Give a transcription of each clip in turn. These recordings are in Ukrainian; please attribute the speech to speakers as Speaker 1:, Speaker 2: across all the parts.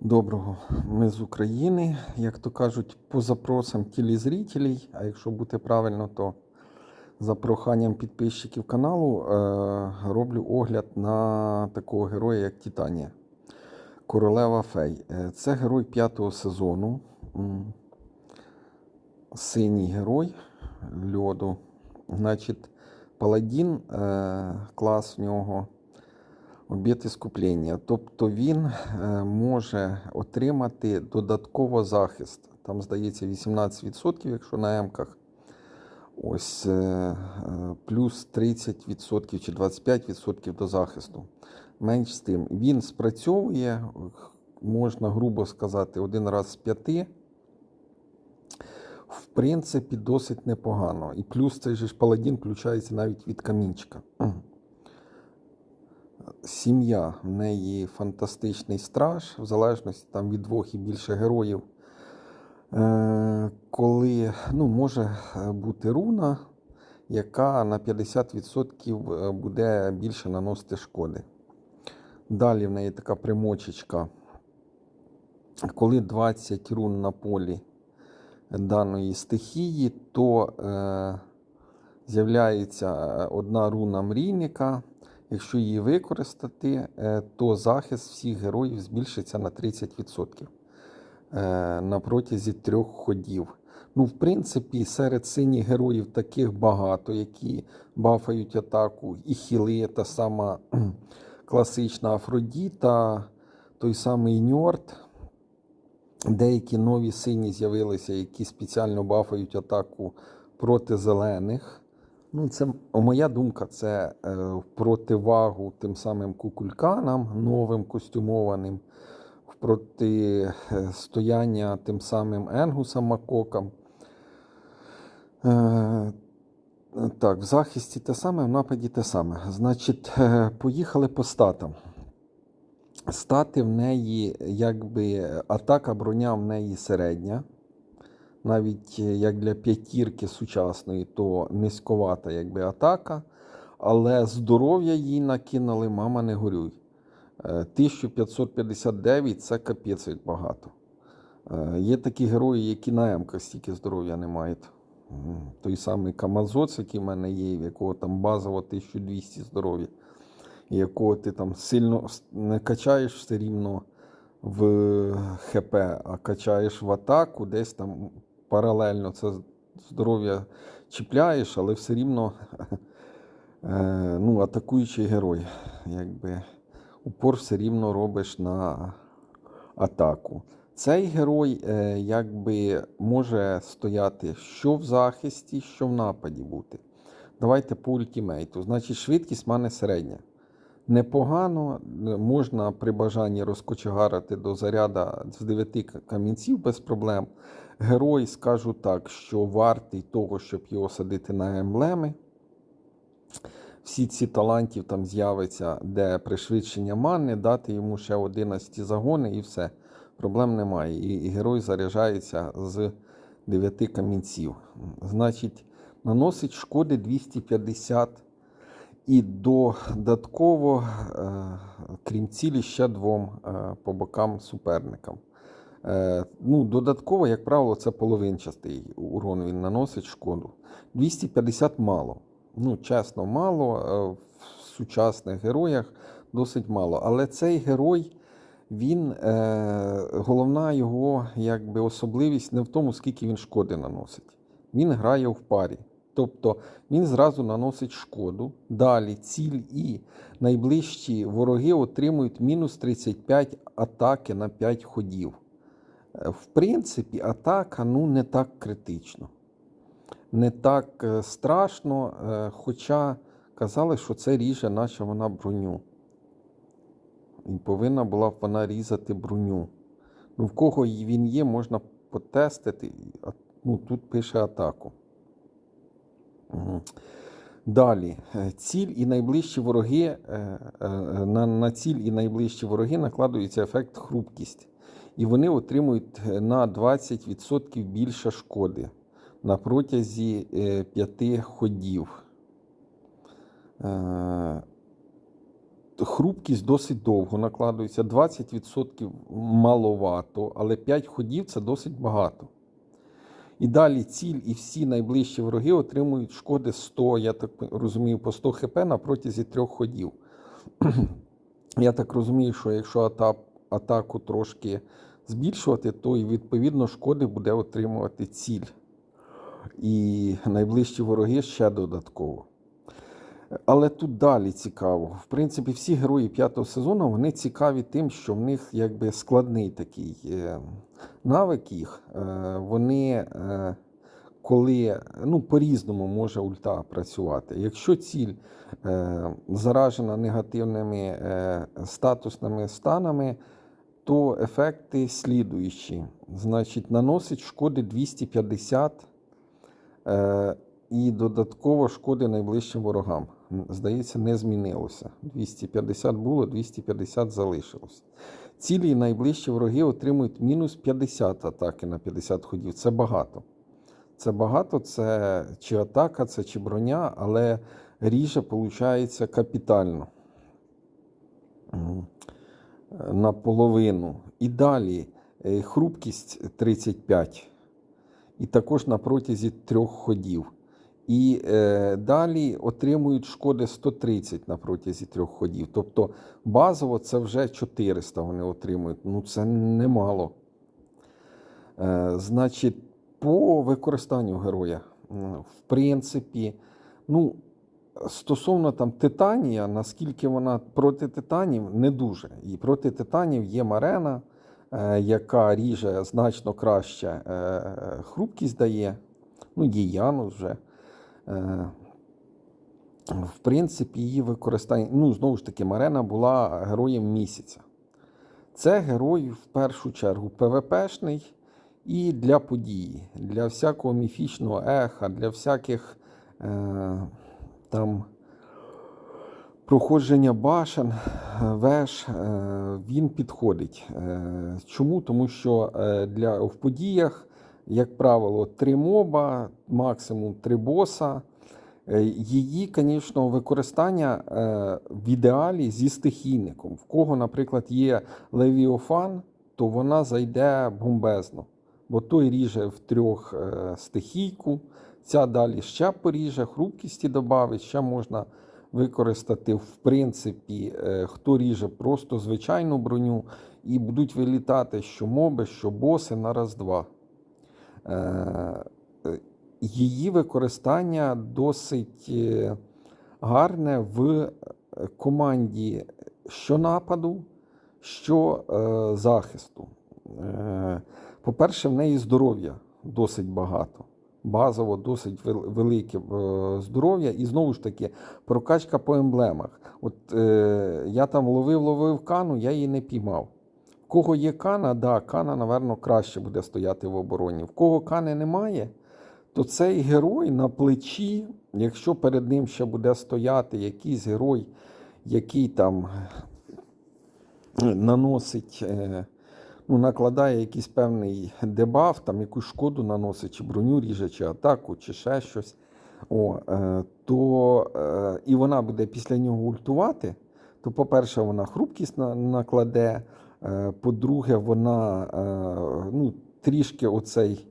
Speaker 1: Доброго, ми з України. Як то кажуть, по запросам телезрителей, а якщо бути правильно, то за проханням підписчиків каналу е, роблю огляд на такого героя, як Титанія. Королева Фей. Е, Це герой п'ятого сезону. Синій герой льоду. Значить, Паладін, е, клас в нього об'єкт іскуплення. Тобто він е, може отримати додатково захист. Там, здається, 18%, якщо на М-ках. Ось е, е, плюс 30% чи 25% до захисту. Менш з тим. Він спрацьовує, можна грубо сказати, один раз з п'яти. В принципі, досить непогано. І плюс цей же ж паладін включається навіть від камінчика. Сім'я в неї фантастичний страж, в залежності там від двох і більше героїв. Е, коли ну, може бути руна, яка на 50% буде більше наносити шкоди. Далі в неї така примочечка. Коли 20 рун на полі даної стихії, то е, з'являється одна руна мрійника. Якщо її використати, е, то захист всіх героїв збільшиться на 30% е, на протязі трьох ходів. Ну, в принципі, серед синіх героїв таких багато, які бафають атаку, і хіли, та сама класична Афродіта, той самий Ньорд. Деякі нові сині з'явилися, які спеціально бафають атаку проти зелених. Ну, це моя думка, це е, в противагу тим самим кукульканам, новим костюмованим, в протистояння тим самим енгусам макокам. Е, так, в захисті те саме, в нападі те саме. Значить, е, поїхали по статам. Стати в неї, якби атака броня в неї середня навіть е, як для п'ятірки сучасної, то низьковата якби атака. Але здоров'я їй накинули, мама не горюй. 1559 це капець як багато. Е, Є такі герої, які на М-ках стільки здоров'я не мають. Той самий Камазоц, який в мене є, в якого там базово 1200 здоров'я, якого ти там сильно не качаєш все рівно в ХП, а качаєш в атаку, десь там паралельно це здоров'я чіпляєш, але все рівно е, ну, атакуючий герой. Якби упор все рівно робиш на атаку. Цей герой е, якби може стояти що в захисті, що в нападі бути. Давайте по ультимейту. Значить, швидкість в мене середня. Непогано, можна при бажанні розкочегарити до заряда з 9 камінців без проблем. Герой, скажу так, що вартий того, щоб його садити на емблеми. Всі ці талантів там з'явиться, де пришвидшення мани, дати йому ще 11 загони і все. Проблем немає. І, герой заряджається з 9 камінців. Значить, наносить шкоди 250 і додатково, е, крім цілі, ще двом е, по бокам суперникам. Е, ну, Додатково, як правило, це половинчастий урон він наносить шкоду. 250 мало. Ну, чесно, мало. В сучасних героях досить мало. Але цей герой, він, головна його якби, особливість не в тому, скільки він шкоди наносить. Він грає в парі. Тобто він зразу наносить шкоду. Далі ціль і найближчі вороги отримують мінус 35 атаки на 5 ходів. Е, в принципі, атака ну, не так критично, не так е, страшно, е, хоча казали, що це ріже, наче вона броню. І повинна була б вона різати броню. Ну, В кого він є, можна потестити. Ну, Тут пише атаку. Далі, е, ціль і найближчі вороги на на ціль і найближчі вороги накладується ефект хрупкість. І вони отримують на 20% більше шкоди на протязі 5 ходів. хрупкість досить довго накладується, 20% маловато, але 5 ходів це досить багато. І далі ціль і всі найближчі вороги отримують шкоди 100, я так розумію, по 100 хп на протязі трьох ходів. Я так розумію, що якщо ата- атаку трошки збільшувати, то і відповідно шкоди буде отримувати ціль. І найближчі вороги ще додатково. Але тут далі цікаво. В принципі, всі герої п'ятого сезону вони цікаві тим, що в них якби складний такий е, навик їх. Е, Вони, е, коли ну, по-різному може ульта працювати. Якщо ціль заражена негативними статусними станами, то ефекти слідуючі. Значить, наносить шкоди 250 е, і додатково шкоди найближчим ворогам. Здається, не змінилося. 250 було, 250 залишилось. Цілі найближчі вороги отримують мінус 50 атаки на 50 ходів. Це багато. Це багато, це чи атака, це чи броня, але ріже, виходить, капітально. Наполовину. І далі е, хрупкість 35. І також на протязі трьох ходів. І е, далі отримують шкоди 130 на протязі трьох ходів. Тобто базово це вже 400 вони отримують. Ну це немало. Е, значить, по використанню героя, в принципі, ну, стосовно там Титанія, наскільки вона проти титанів, не дуже. І проти титанів є Марена, е, яка ріже значно краще е, хрупкість дає. Ну, є Янус вже. Е, В принципі, її використання. Ну, знову ж таки, Марена була героєм місяця. Це герой в першу чергу ПВПшний і для події, для всякого міфічного еха, для всяких е, там проходження башен, е, веж, е, він підходить. Е, Чому? Тому що для, в подіях, як правило, три моба, максимум три боса. Її, звісно, використання в ідеалі зі стихійником. В кого, наприклад, є Левіофан, то вона зайде бомбезно. Бо той ріже в трьох стихійку, ця далі ще поріже, хрупкісті додавить, ще можна використати, в принципі, е, хто ріже просто звичайну броню, і будуть вилітати що моби, що боси на раз-два. Е, е, Її використання досить гарне в команді що нападу, що захисту. По-перше, в неї здоров'я досить багато. Базово досить велике е, здоров'я. І знову ж таки, прокачка по емблемах. От е, я там ловив, ловив кану, я її не піймав. В кого є кана, да, кана, напевно, краще буде стояти в обороні. В кого кани немає, то цей герой на плечі, якщо перед ним ще буде стояти якийсь герой, який там е, наносить, е, ну, накладає якийсь певний дебаф, там якусь шкоду наносить, чи броню ріже, чи атаку, чи ще щось, о, е, то е, і вона буде після нього ультувати, то, по-перше, вона хрупкість на- накладе, е, по-друге, вона ну, трішки оцей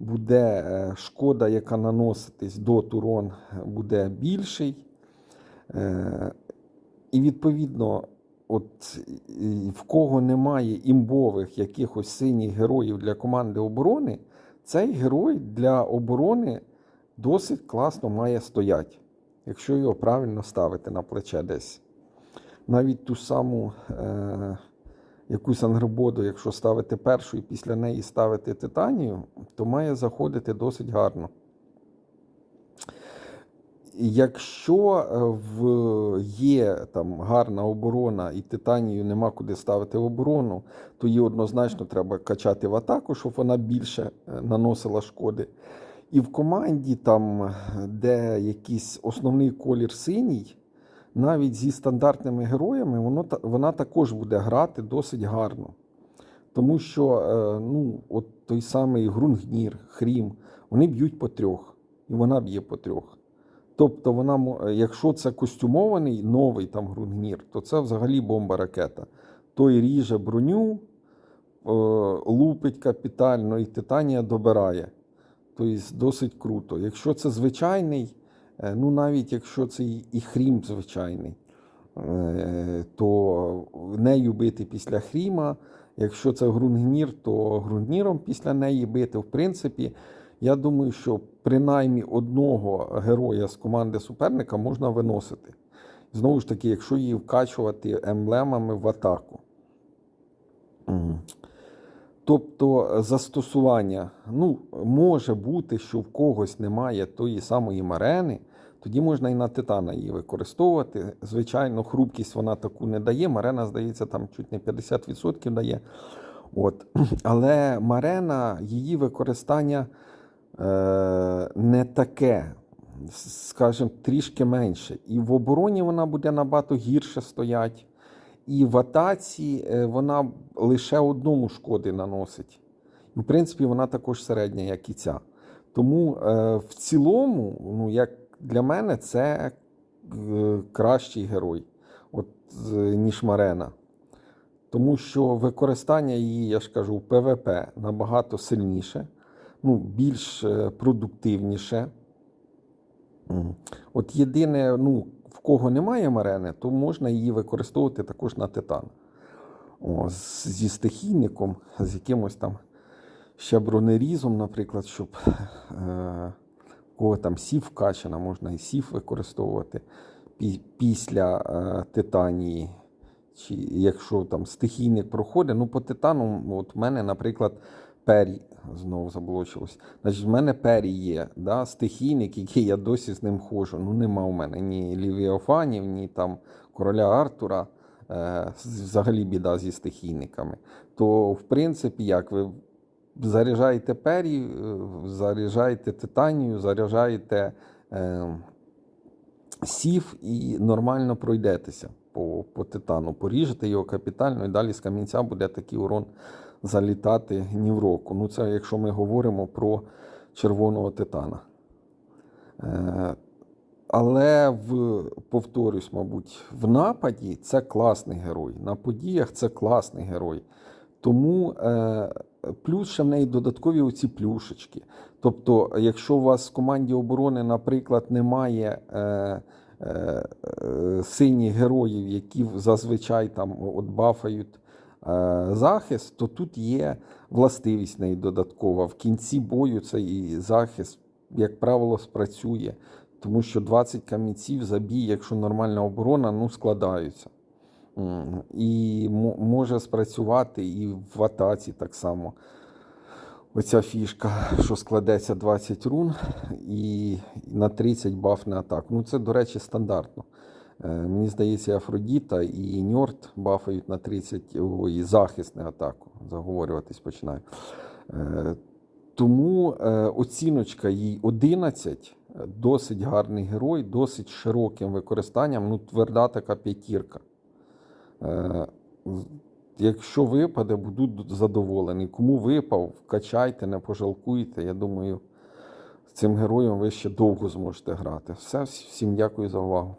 Speaker 1: буде шкода, яка наноситись до турон, буде більший. І відповідно, от в кого немає імбових якихось синіх героїв для команди оборони, цей герой для оборони досить класно має стояти, якщо його правильно ставити на плече десь. Навіть ту саму е, якусь ангрободу, якщо ставити першу і після неї ставити титанію, то має заходити досить гарно. Якщо е, в є там гарна оборона і титанію нема куди ставити в оборону, то її однозначно треба качати в атаку, щоб вона більше е, наносила шкоди. І в команді, там, де якийсь основний колір синій, навіть зі стандартними героями, воно, вона також буде грати досить гарно. Тому що е, ну, от той самий Грунгнір, Хрім, вони б'ють по трьох, і вона б'є по трьох. Тобто, вона, якщо це костюмований новий там грунгнір, то це взагалі бомба ракета. Той ріже броню, е, лупить капітально і титанія добирає. Тобто досить круто. Якщо це звичайний, е, ну навіть якщо це і хрім звичайний, е, то нею бити після хріма. Якщо це грунгнір, то грунгніром після неї бити. В принципі, я думаю, що принаймні одного героя з команди суперника можна виносити. Знову ж таки, якщо її вкачувати емблемами в атаку. Тобто застосування, ну, може бути, що в когось немає тої самої марени, тоді можна і на титана її використовувати. Звичайно, хрупкість вона таку не дає. Марена, здається, там чуть не 50% дає. От. Але марена, її використання не таке, скажімо, трішки менше. І в обороні вона буде набагато гірше стоять. І в атаці е, вона лише одному шкоди наносить. І, в принципі, вона також середня, як і ця. Тому е, в цілому, ну, як для мене, це е, кращий герой, от, е, ніж Марена. Тому що використання її, я ж кажу, в ПВП набагато сильніше, ну, більш е, продуктивніше. От єдине, ну, в кого немає марени, то можна її використовувати також на титан. О, зі стихійником, з якимось там ще бронерізом, наприклад, щоб е, кого там сів вкачана, можна і сів використовувати після е, титанії. Чи якщо там стихійник проходить, ну по титану, от в мене, наприклад, пері знову заблочилось. Значить, в мене пері є, да, стихійник, який я досі з ним ходжу. Ну, нема у мене ні Лівіофанів, ні там короля Артура. Е, взагалі біда зі стихійниками. То, в принципі, як ви заряджаєте пері, е, заряджаєте титанію, заряджаєте е, сів і нормально пройдетеся по, по титану. Поріжете його капітально, і далі з камінця буде такий урон залітати ні в року. Ну, це якщо ми говоримо про червоного титана. Е, але в, повторюсь, мабуть, в нападі це класний герой. На подіях це класний герой. Тому е, плюс ще в неї додаткові оці плюшечки. Тобто, якщо у вас в команді оборони, наприклад, немає е, е, е, синіх героїв, які зазвичай там от бафають захист, то тут є властивість неї додаткова. В кінці бою цей захист, як правило, спрацює. Тому що 20 камінців за бій, якщо нормальна оборона, ну складаються. І може спрацювати і в атаці так само. Оця фішка, що складеться 20 рун і на 30 баф на атаку. Ну, це, до речі, стандартно. Е, Мені здається, Афродіта і Ньорд бафають на 30 ой, захист на атаку. Заговорюватись починаю. Е, Тому е, оціночка їй 11. е, Досить гарний герой, досить широким використанням. Ну, тверда така п'ятірка. Якщо випаде, буду задоволений. Кому випав, вкачайте, не пожалкуйте. Я думаю, з цим героєм ви ще довго зможете грати. Все, всім дякую за увагу.